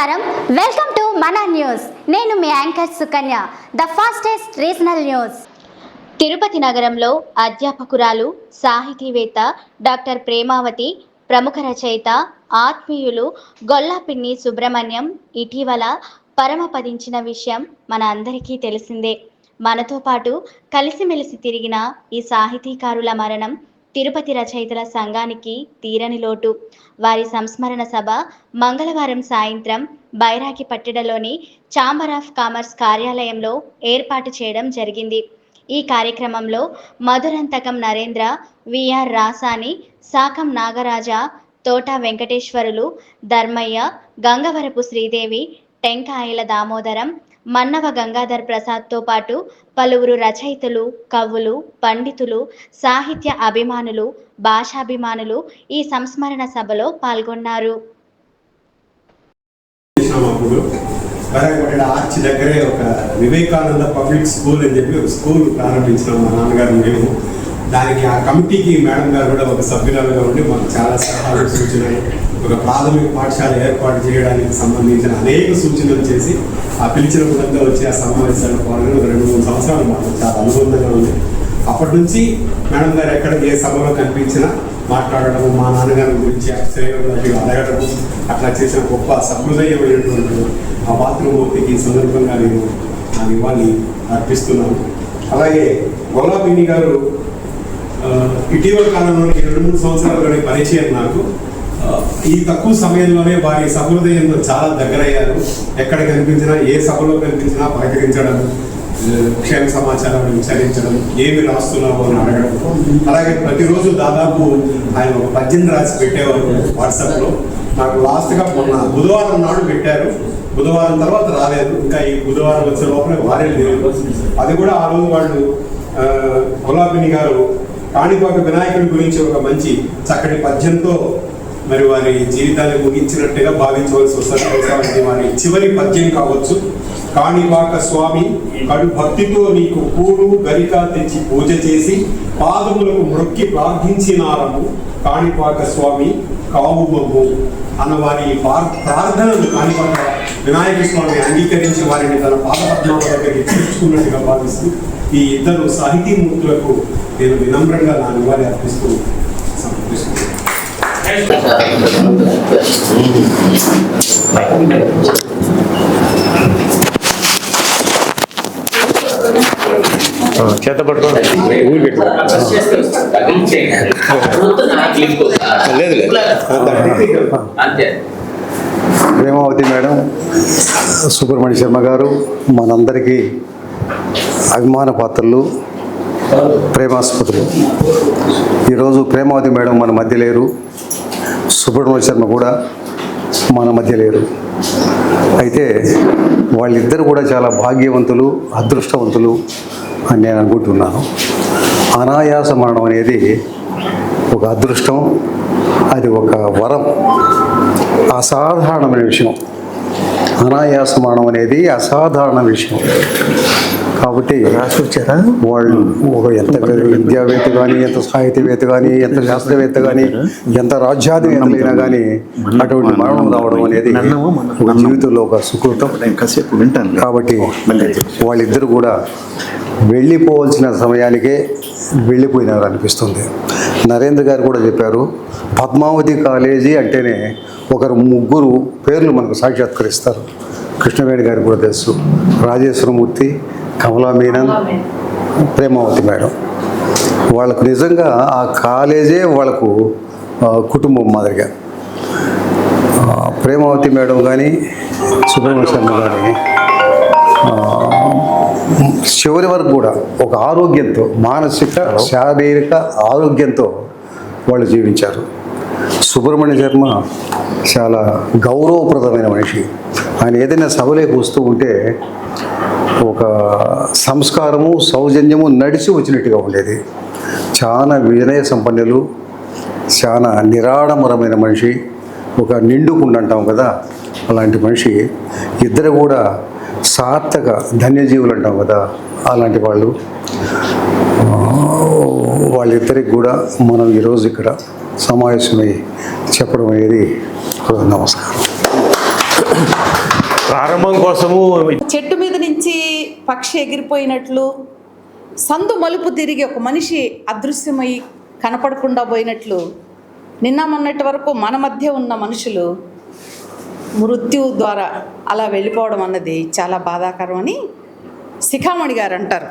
నమస్కారం. Welcome to మన news నేను మీ anchor Sukanya the fastest regional news Tirupati నగరంలో అధ్యాపకురాలు సాహితీవేత్త డాక్టర్ ప్రేమావతి ప్రముఖ రచయిత ఆత్మీయులు గొల్లాపిన్ని సుబ్రహ్మణ్యం ఇటీవల పరమపదించిన విషయం మన అందరికీ తెలిసిందే. మనతో పాటు కలిసిమెలిసి తిరిగిన ఈ సాహితీకారుల మరణం తిరుపతి రచయితల సంఘానికి తీరని లోటు. వారి సంస్మరణ సభ మంగళవారం సాయంత్రం బైరాగి పట్టణంలోని ఛాంబర్ ఆఫ్ కామర్స్ కార్యాలయంలో ఏర్పాటు చేయడం జరిగింది. ఈ కార్యక్రమంలో మధురంతకం నరేంద్ర విఆర్ రాసాని సాకం నాగరాజ తోట వెంకటేశ్వరులు ధర్మయ్య గంగవరపు శ్రీదేవి టెంకాయల దామోదరం మన్నవ గంగాధర్ ప్రసాద్తో పాటు పలువురు రచయితలు కవులు పండితులు సాహిత్య అభిమానులు భాషాభిమానులు ఈ సంస్మరణ సభలో పాల్గొన్నారు. చేసినాం ఆర్చ్ దగ్గరే ఒక వివేకానంద పబ్లిక్ స్కూల్ అని చెప్పి ఒక స్కూల్ ప్రారంభించినాం మా నాన్నగారు మేము. దానికి ఆ కమిటీకి మేడం గారు కూడా ఒక సభ్యురాలుగా ఉండి మాకు చాలా సలహాలు సూచనలు ఒక ప్రాథమిక పాఠశాల ఏర్పాటు చేయడానికి సంబంధించిన అనేక సూచనలు చేసి ఆ పిలిచిన విధంగా వచ్చి ఆ సమావేశాల్లో పాల్గొని ఒక రెండు మూడు సంవత్సరాలు మాకు చాలా అనుబంధంగా ఉంది. అప్పటి నుంచి మేడం గారు ఎక్కడ ఏ సభలో కనిపించినా మాట్లాడడం మా నాన్నగారి గురించి అక్షరయోగి అడగడం అట్లా చేసిన గొప్ప సహృదయమైనటువంటి ఆ మాతృమూర్తికి సందర్భంగా నేను ఆ నివాళి అర్పిస్తున్నాను. అలాగే గొల్లాపిన్ని గారు ఇటీవల కాలంలో రెండు మూడు సంవత్సరాలుగానే పరిచయం నాకు ఈ తక్కువ సమయంలోనే వారి సహృదయంలో చాలా దగ్గరయ్యారు. ఎక్కడ కనిపించినా ఏ సభలో కనిపించినా పలకరించడం క్షేమ సమాచారాన్ని విచారించడం ఏమి రాస్తున్నావు అని అడగడం. అలాగే ప్రతిరోజు దాదాపు ఆయన ఒక పద్యం రాసి పెట్టేవారు వాట్సాప్లో. నాకు లాస్ట్గా మొన్న బుధవారం నాడు పెట్టారు. బుధవారం తర్వాత రాలేదు. ఇంకా ఈ బుధవారం వచ్చే లోపలే వారే లేదు అది కూడా ఆ రోజు వాళ్ళు గులాబిని గారు కాణిపాక వినాయకుడి గురించి ఒక మంచి చక్కటి పద్యంతో మరి వారి జీవితాన్ని ముగించినట్టుగా భావించవలసి వస్తుంది. వారి చివరి పద్యం కావచ్చు. కాణిపాక స్వామి కడు భక్తితో నీకు పూలు గరిక తెచ్చి పూజ చేసి పాదములకు మొక్కి ప్రార్థించినారము కాణిపాక స్వామి. కావుమమ్ము అన్న వారి పార్- ప్రార్థనలు కాణిపాక వినాయక స్వామి అంగీకరించి వారిని తన పాదపద్మాల దగ్గరికి చేర్చుకున్నట్టుగా భావిస్తూ ఈ ఇద్దరు సాహితీమూర్తులకు నేను వినమ్రంగా నా నివాళి అర్పిస్తూ సమర్పిస్తున్నాను. చేత పట్టుకో ఊరి పెట్టు లేదు, ప్రేమావతి మేడం సుబ్రహ్మణ్య శర్మ గారు మనందరికీ అభిమాన పాత్రలు ప్రేమాస్పదులు. ఈరోజు ప్రేమావతి మేడం మన మధ్య లేరు. సుబ్రహ్మణ్య శర్మ కూడా మన మధ్య లేరు. అయితే వాళ్ళిద్దరు కూడా చాలా భాగ్యవంతులు అదృష్టవంతులు అని నేను అనుకుంటున్నాను. అనాయాస మరణం అనేది ఒక అదృష్టం అది ఒక వరం. అసాధారణమైన విషయం. అనాయాస మరణం అనేది అసాధారణ విషయం. కాబట్టి వచ్చారా వాళ్ళు ఒక ఎంత విద్యావేత్త కానీ ఎంత సాహిత్యవేత్త కానీ ఎంత శాస్త్రవేత్త కానీ ఎంత రాజ్యాధివేత్తలైనా కానీ అటువంటి మరణం రావడం అనేది ఒక జీవితంలో ఒక సుకృతం. నేను కాసేపు వింటాను. కాబట్టి. వాళ్ళిద్దరు కూడా వెళ్ళిపోవాల్సిన సమయానికే వెళ్ళిపోయినారు అనిపిస్తుంది. నరేంద్ర గారు కూడా చెప్పారు పద్మావతి కాలేజీ అంటేనే ఒకరు ముగ్గురు పేర్లు మనకు సాక్షాత్కరిస్తారు. కృష్ణవేణి గారికి కూడా తెలుసు. రాజేశ్వరమూర్తి కమలా మీనన్ ప్రేమావతి మేడం. వాళ్ళకు నిజంగా ఆ కాలేజే వాళ్ళకు కుటుంబం మాదిరిగా. ఆ, ప్రేమావతి మేడం కానీ సుబ్రహ్మణ్య శర్మ కానీ చివరి వరకు కూడా ఒక ఆరోగ్యంతో మానసిక శారీరక ఆరోగ్యంతో వాళ్ళు జీవించారు. సుబ్రహ్మణ్య శర్మ చాలా గౌరవప్రదమైన మనిషి. ఆయన ఏదైనా సభలోకి వస్తూ ఉంటే ఒక సంస్కారము సౌజన్యము నడిచి వచ్చినట్టుగా ఉండేది. చాలా వినయ సంపన్నులు చాలా నిరాడంబరమైన మనిషి ఒక నిండుకుండా అంటాం కదా అలాంటి మనిషి. ఇద్దరు కూడా సార్థక ధన్యజీవులు అంటాం కదా అలాంటి వాళ్ళు. వాళ్ళిద్దరికి కూడా మనం ఈరోజు ఇక్కడ సమావేశమై చెప్పడం అనేది నమస్కారం. ప్రారంభం కోసము చెట్టు మీద నుంచి పక్షి ఎగిరిపోయినట్లు సందు మలుపు తిరిగి ఒక మనిషి అదృశ్యమై కనపడకుండా పోయినట్లు నిన్న మొన్నటి వరకు మన మధ్య ఉన్న మనుషులు మృత్యు ద్వారా అలా వెళ్ళిపోవడం అన్నది చాలా బాధాకరం అని శిఖామణి గారు అంటారు.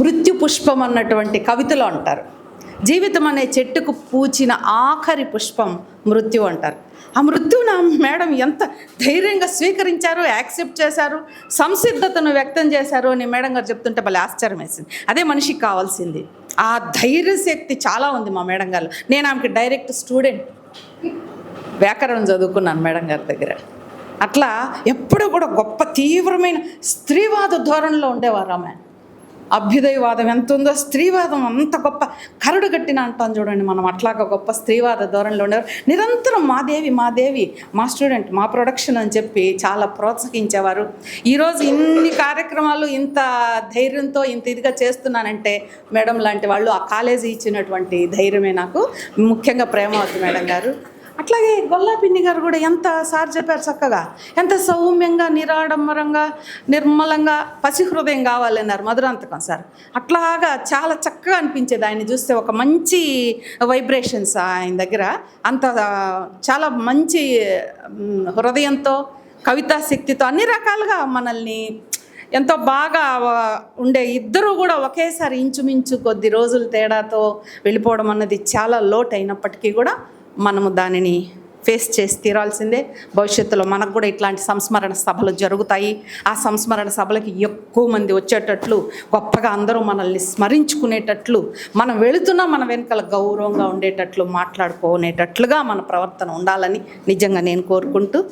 మృత్యు పుష్పం అన్నటువంటి కవితలో అంటారు. జీవితం అనే చెట్టుకు పూచిన ఆఖరి పుష్పం మృత్యు అంటారు. ఆ మృత్యువును మేడం ఎంత ధైర్యంగా స్వీకరించారు యాక్సెప్ట్ చేశారు సంసిద్ధతను వ్యక్తం చేశారు అని మేడం గారు చెప్తుంటే భలే ఆశ్చర్యం వేసింది అదే మనిషికి కావాల్సింది. ఆ ధైర్య శక్తి చాలా ఉంది మా మేడం గారు నేను ఆమెకి డైరెక్ట్ స్టూడెంట్. వ్యాకరణం చదువుకున్నాను మేడం గారి దగ్గర. అట్లా ఎప్పుడూ కూడా గొప్ప తీవ్రమైన స్త్రీవాద ధోరణిలో ఉండేవారు ఆమె. అభ్యుదయవాదం ఎంత ఉందో స్త్రీవాదం అంత గొప్ప కరుడు కట్టిన అంటాం చూడండి మనం. అట్లాగ గొప్ప స్త్రీవాద ధోరణిలో ఉండేవారు. నిరంతరం మా దేవి మా దేవి మా స్టూడెంట్ మా ప్రొడక్షన్ అని చెప్పి చాలా ప్రోత్సహించేవారు. ఈరోజు ఇన్ని కార్యక్రమాలు ఇంత ధైర్యంతో ఇంత ఇదిగా చేస్తున్నానంటే మేడం లాంటి వాళ్ళు ఆ కాలేజీ ఇచ్చినటువంటి ధైర్యమే నాకు. ముఖ్యంగా ప్రేమావతి మేడం గారు. అట్లాగే గొల్లాపిన్ని గారు కూడా ఎంత సార్ చెప్పారు చక్కగా ఎంత సౌమ్యంగా నిరాడంబరంగా నిర్మలంగా పసి హృదయం కావాలన్నారు మధురాంతకం సార్. అట్లాగా చాలా చక్కగా అనిపించేది ఆయన చూస్తే ఒక మంచి వైబ్రేషన్స్ ఆయన దగ్గర. అంత చాలా మంచి హృదయంతో కవితా శక్తితో అన్ని రకాలుగా మనల్ని ఎంతో బాగా ఉండే ఇద్దరు కూడా ఒకేసారి ఇంచుమించు కొద్ది రోజుల తేడాతో వెళ్ళిపోవడం అన్నది చాలా లోట్ అయినప్పటికీ కూడా మనము దానిని ఫేస్ చేసి తీరాల్సిందే. భవిష్యత్తులో మనకు కూడా ఇట్లాంటి సంస్మరణ సభలు జరుగుతాయి. ఆ సంస్మరణ సభలకి ఎక్కువ మంది వచ్చేటట్లు గొప్పగా అందరూ మనల్ని స్మరించుకునేటట్లు మనం వెళుతున్నా మన వెనుకల గౌరవంగా ఉండేటట్లు మాట్లాడుకునేటట్లుగా మన ప్రవర్తన ఉండాలని నిజంగా నేను కోరుకుంటూ